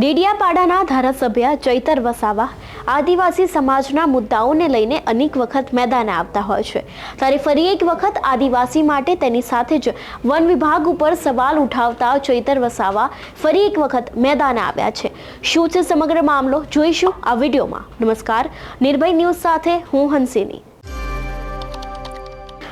ડેડિયાપાડાના ધારાસભ્ય ચૈતર વસાવા આદિવાસી સમાજના મુદ્દાઓને લઈને અનેક વખત મેદાને આવતા હોય છે. ત્યારે ફરી એક વખત આદિવાસી માટે તેની સાથે જ વન વિભાગ ઉપર સવાલ ઉઠાવતા ચૈતર વસાવા ફરી એક વખત મેદાને આવ્યા છે. શું છે સમગ્ર મામલો? જોઈશું આ વિડીયોમાં. નમસ્કાર. નિર્ભય ન્યૂઝ સાથે હું હંસિની.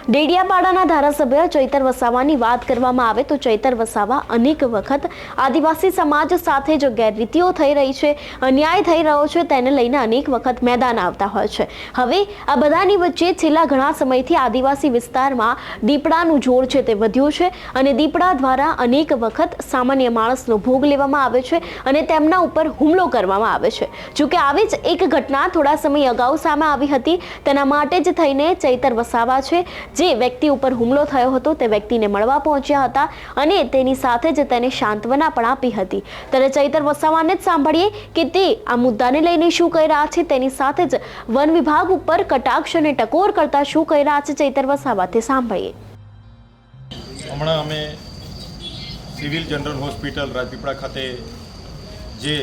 ડેડિયાપાડાના ધારાસભ્ય ચૈતર વસાવાની વાત કરવામાં આવે તો ચૈતર વસાવા અનેક વખત આદિવાસી સમાજ સાથે જો ગેરરીતિઓ થઈ રહી છે, અન્યાય થઈ રહ્યો છે, તેને લઈને અનેક વખત મેદાન આવતા હોય છે. હવે આ બધાની વચ્ચે છેલ્લા ઘણા સમયથી આદિવાસી વિસ્તારમાં દીપડાનું જોર છે તે વધ્યું છે અને દીપડા દ્વારા અનેક વખત સામાન્ય માણસનો ભોગ લેવામાં આવે છે અને તેમના ઉપર હુમલો કરવામાં આવે છે. જોકે આવી જ એક ઘટના થોડા સમય અગાઉ સામે આવી હતી, તેના માટે જ થઈને ચૈતર વસાવા છે. જે વ્યક્તિ ઉપર હુમલો થયો હતો તે વ્યક્તિને મળવા પહોંચ્યા હતા અને તેની સાથે જ તેને સાંત્વના પણ આપી હતી. ત્યારે ચૈતર વસાવાને જ સાંભળીએ કે તે આ મુદ્દાને લઈને શું કહી રહ્યા છે, તેની સાથે જ વન વિભાગ ઉપર કટાક્ષ અને ટકોર કરતા શું કહી રહ્યા છે ચૈતર વસાવા તે સાંભળીએ. હમણાં અમે સિવિલ જનરલ હોસ્પિટલ રાજપીપળા ખાતે જે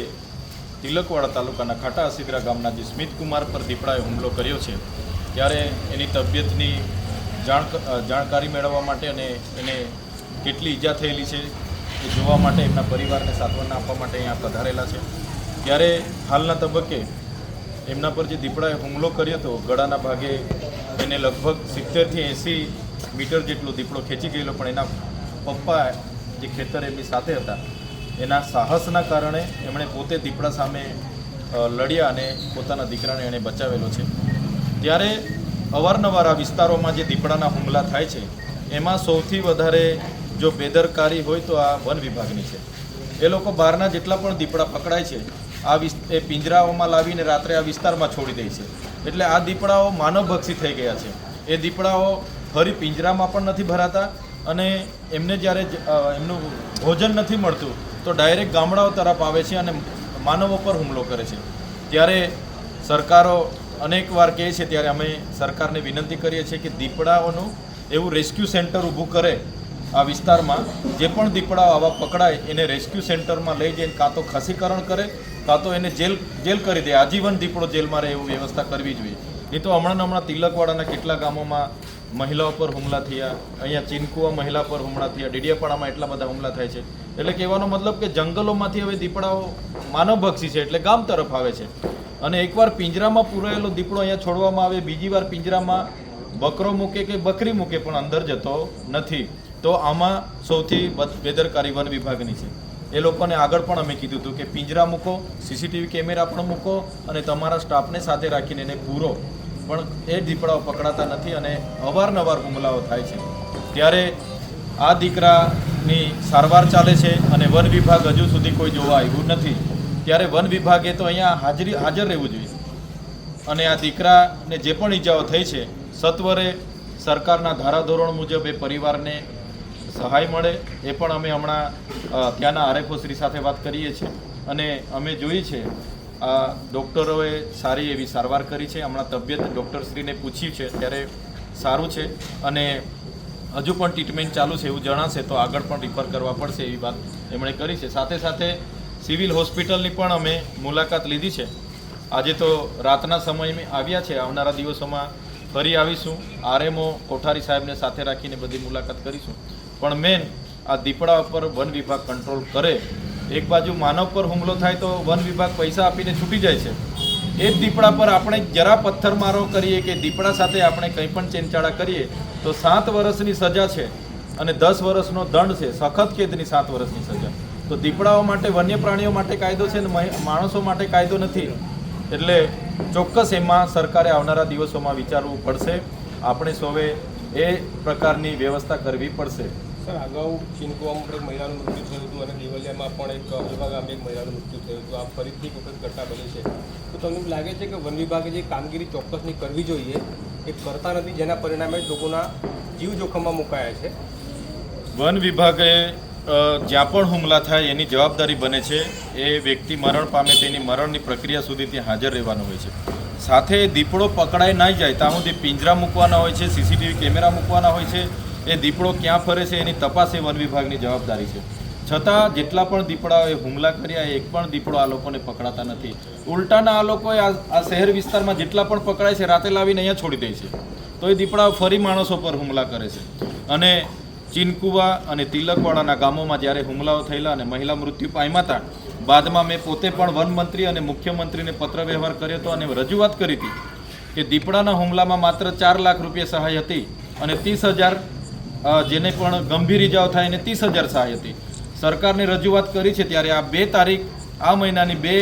તિલકવાડા તાલુકાના ખાટા અસીદરા ગામના જે સ્મિત કુમાર પર દીપડાએ હુમલો કર્યો છે, ત્યારે એની તબિયતની જાણ જાણકારી મેળવવા માટે અને એને કેટલી ઈજા થયેલી છે એ જોવા માટે એમના પરિવારને સાંત્વના આપવા માટે અહીંયા પધારેલા છે. ત્યારે હાલના તબક્કે એમના પર જે દીપડાએ હુમલો કર્યો હતો, ગળાના ભાગે એને લગભગ સિત્તેરથી એંસી મીટર જેટલો દીપડો ખેંચી ગયેલો, પણ એના પપ્પા જે ખેતર એમની સાથે હતા, એના સાહસના કારણે એમણે પોતે દીપડા સામે લડ્યા અને પોતાના દીકરાને એણે બચાવેલો છે. ત્યારે અવારનવાર આ વિસ્તારોમાં જે દીપડાના હુમલા થાય છે, એમાં સૌથી વધારે જો બેદરકારી હોય તો આ વન વિભાગની છે. એ લોકો બહારના જેટલા પણ દીપડા પકડાય છે, આ વિસ, એ પિંજરાઓમાં લાવીને રાત્રે આ વિસ્તારમાં છોડી દે છે. એટલે આ દીપડાઓ માનવભક્ષી થઈ ગયા છે. એ દીપડાઓ ફરી પિંજરામાં પણ નથી ભરાતા અને એમને જ્યારે એમનું ભોજન નથી મળતું, તો ડાયરેક્ટ ગામડાઓ તરફ આવે છે અને માનવો પર હુમલો કરે છે. ત્યારે સરકારો અનેકવાર કહે છે, ત્યારે અમે સરકારને વિનંતી કરીએ છીએ કે દીપડાઓનું એવું રેસ્ક્યુ સેન્ટર ઊભું કરે આ વિસ્તારમાં. જે પણ દીપડાઓ આવા પકડાય, એને રેસ્ક્યુ સેન્ટરમાં લઈ જઈને કાં તો ખસીકરણ કરે, કાં તો એને જેલ જેલ કરી દે. આજીવન દીપડો જેલમાં રહે એવું વ્યવસ્થા કરવી જોઈએ. નહીં તો હમણાં હમણાં તિલકવાડાના કેટલા ગામોમાં મહિલાઓ પર હુમલા થયા, અહીંયા ચિનકુવા મહિલા પર હુમલા થયા, ડીડિયાપાડામાં એટલા બધા હુમલા થાય છે. એટલે કહેવાનો મતલબ કે જંગલોમાંથી હવે દીપડાઓ માનવભક્ષી છે, એટલે ગામ તરફ આવે છે. અને એકવાર પિંજરામાં પૂરાયેલો દીપડો અહીંયા છોડવામાં આવે, બીજી વાર પિંજરામાં બકરો મૂકે કે બકરી મૂકે પણ અંદર જતો નથી. તો આમાં સૌથી બદ- બેદરકારી વન વિભાગની છે. એ લોકોને આગળ પણ અમે કીધું હતું કે પિંજરા મૂકો, સીસીટીવી કેમેરા પણ મૂકો અને તમારા સ્ટાફને સાથે રાખીને એને પૂરો. પણ એ દીપડાઓ પકડાતા નથી અને અવારનવાર હુમલાઓ થાય છે. ત્યારે આ દીકરાની સારવાર ચાલે છે અને વન વિભાગ હજુ સુધી કોઈ જોવા આવ્યું નથી. ત્યારે વન વિભાગે તો અહીંયા હાજરી, હાજર રહેવું જોઈએ. અને આ દીકરાને જે પણ ઈજાઓ થઈ છે, સત્વરે સરકારના ધારાધોરણ મુજબ એ પરિવારને સહાય મળે, એ પણ અમે હમણાં ત્યાંના આરએફઓ શ્રી સાથે વાત કરીએ છીએ. અને અમે જોઈએ છે આ ડૉક્ટરોએ સારી એવી સારવાર કરી છે. હમણાં તબિયત ડૉક્ટરશ્રીને પૂછ્યું છે, ત્યારે સારું છે. અને હજુ પણ ટ્રીટમેન્ટ ચાલુ છે એવું જણાશે તો આગળ પણ રિફર કરવા પડશે એવી વાત એમણે કરી છે. સાથે સાથે સિવિલ હોસ્પિટલની પણ અમે મુલાકાત લીધી છે. આજે તો રાતના સમયમાં આવ્યા છે. આવનારા દિવસોમાં ફરી આવીશું. આરએમઓ કોઠારી સાહેબને સાથે રાખીને બધી મુલાકાત કરીશું. પણ મેન આ દીપડા ઉપર વન વિભાગ કંટ્રોલ કરે. એક બાજુ માનવ પર હુમલો થાય તો વન વિભાગ પૈસા આપીને છૂટી જાય છે. એ દીપડા પર આપણે જરા પથ્થરમારો કરીએ કે દીપડા સાથે આપણે કંઈ પણ ચેનચાળા કરીએ, તો સાત વર્ષની સજા છે અને દસ વર્ષનો દંડ છે. સખત કેદની સાત વર્ષની સજા. તો દીપડાઓ માટે વન્ય પ્રાણીઓ માટે કાયદો છે ને માણસો માટે કાયદો નથી. એટલે ચોક્કસ એમાં સરકારે આવનારા દિવસોમાં વિચારવું પડશે. આપણે સૌએ એ પ્રકારની વ્યવસ્થા કરવી પડશે. સર અગાઉ ચીનકુવામાં પણ એક મહિલાનું મૃત્યુ થયું હતું અને દેવલિયામાં પણ એક અલવા ગામે એક મહિલાનું મૃત્યુ થયું હતું. આ ફરીથી એક વખત ઘટના બની છે. તો તમને એવું લાગે છે કે વન વિભાગે જે કામગીરી ચોક્કસની કરવી જોઈએ એ કરતા નથી જેના પરિણામે લોકોના જીવ જોખમમાં મુકાયા છે? વન વિભાગે જ્યાં પણ હુમલા થાય, એની જવાબદારી બને છે. એ વ્યક્તિ મરણ પામે તેની મરણની પ્રક્રિયા સુધી ત્યાં હાજર રહેવાનું હોય છે. સાથે દીપડો પકડાઈ નહીં જાય, ત્યાં સુધી પિંજરા મૂકવાના હોય છે, સીસીટીવી કેમેરા મૂકવાના હોય છે. એ દીપડો ક્યાં ફરે છે, એની તપાસ એ વન વિભાગની જવાબદારી છે. છતાં જેટલા પણ દીપડાઓએ હુમલા કર્યા, એક પણ દીપડો આ લોકોને પકડાતા નથી. ઉલટાના આ લોકોએ આ શહેર વિસ્તારમાં જેટલા પણ પકડાય છે, રાતે લાવીને અહીંયા છોડી દે છે. તો એ દીપડાઓ ફરી માણસો પર હુમલા કરે છે. અને ચીનકુવા અને તિલકવાડાના ગામોમાં જ્યારે હુમલાઓ થયેલા અને મહિલા મૃત્યુ પામ્યા હતા, બાદમાં મેં પોતે પણ વનમંત્રી અને મુખ્યમંત્રીને પત્ર વ્યવહાર કર્યો હતો અને રજૂઆત કરી હતી કે દીપડાના હુમલામાં માત્ર ચાર લાખ રૂપિયા સહાય હતી અને ત્રીસ હજાર જેને પણ ગંભીર ઇજાઓ થાય એને ત્રીસ હજાર સહાય હતી. સરકારને રજૂઆત કરી છે ત્યારે આ બે તારીખ, આ મહિનાની બે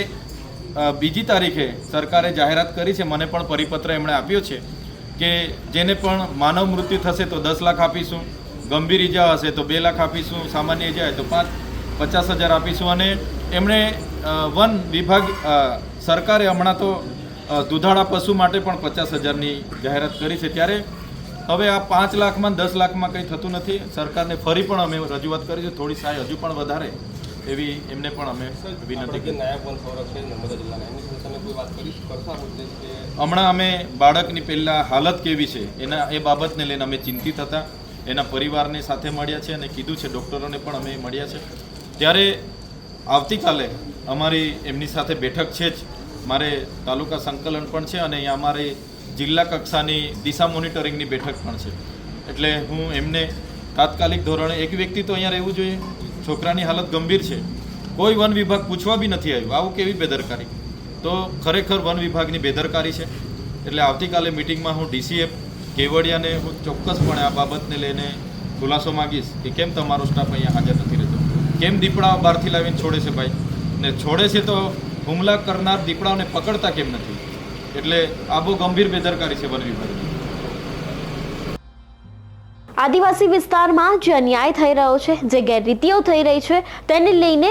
બીજી તારીખે સરકારે જાહેરાત કરી છે. મને પણ પરિપત્ર એમણે આપ્યો છે કે જેને પણ માનવ મૃત્યુ થશે તો દસ લાખ આપીશું. ગંભીર ઈજા હશે તો બે લાખ આપીશું સામાન્ય ઈજા હોય તો પાંચ પચાસ હજાર આપીશું અને એમણે વન વિભાગ સરકારે હમણાં તો દુધાળા પશુ માટે પણ પચાસ હજારની જાહેરાત કરી છે. ત્યારે હવે આ પાંચ લાખમાં દસ લાખમાં કંઈ થતું નથી. સરકારને ફરી પણ અમે રજૂઆત કરી છે. થોડી સહાય હજુ પણ વધારે એવી એમને પણ અમે વિનંતી હમણાં અમે બાળકની પહેલાં હાલત કેવી છે? એના એ બાબતને લઈને અમે ચિંતિત હતા. એના પરિવારને સાથે મળ્યા છે અને કીધું છે, ડૉક્ટરોને પણ અમે મળ્યા છે. ત્યારે આવતીકાલે અમારી એમની સાથે બેઠક છે જ. મારે તાલુકા સંકલન પણ છે અને અહીંયા અમારી જિલ્લા કક્ષાની દિશા મોનિટરિંગની બેઠક પણ છે. એટલે હું એમને તાત્કાલિક ધોરણે, એક વ્યક્તિ તો અહીંયા રહેવું જોઈએ. છોકરાની હાલત ગંભીર છે. કોઈ વન વિભાગ પૂછવા બી નથી આવ્યું. આવું કેવી બેદરકારી? તો ખરેખર વન વિભાગની બેદરકારી છે. એટલે આવતીકાલે મિટિંગમાં હું ડીસીએફ કેવડિયાને હું ચોક્કસપણે આ બાબતને લઈને ખુલાસો માગીશ કે કેમ તમારો સ્ટાફ અહીંયા હાજર નથી રહેતો? કેમ દીપડા બહારથી લાવીને છોડે છે ભાઈ? ને છોડે છે તો હુમલા કરનાર દીપડાઓને પકડતા કેમ નથી? એટલે આ બહુ ગંભીર બેદરકારી છે વન વિભાગની આદિવાસી વિસ્તારમાં જે અન્યાય થઈ રહ્યો છે, જે ગેરરીતિઓ થઈ રહી છે, તેને લઈને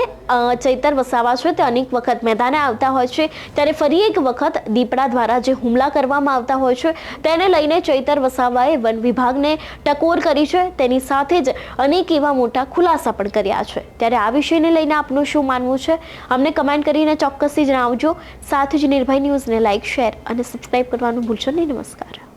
ચૈતર વસાવા છે. તે અનેક વખત મેદાને આવતા હોય છે. ત્યારે ફરી એક વખત દીપડા દ્વારા જે હુમલા કરવામાં આવતા હોય છે, તેને લઈને ચૈતર વસાવાએ વન વિભાગને ટકોર કરી છે. તેની સાથે જ અનેક એવા મોટા ખુલાસા પણ કર્યા છે. ત્યારે આ વિષયને લઈને આપનું શું માનવું છે? અમને કમેન્ટ કરીને ચોક્કસથી જણાવજો. સાથે જ નિર્ભય ન્યૂઝને લાઇક શેર અને સબસ્ક્રાઈબ કરવાનું ભૂલશો નહીં. નમસ્કાર.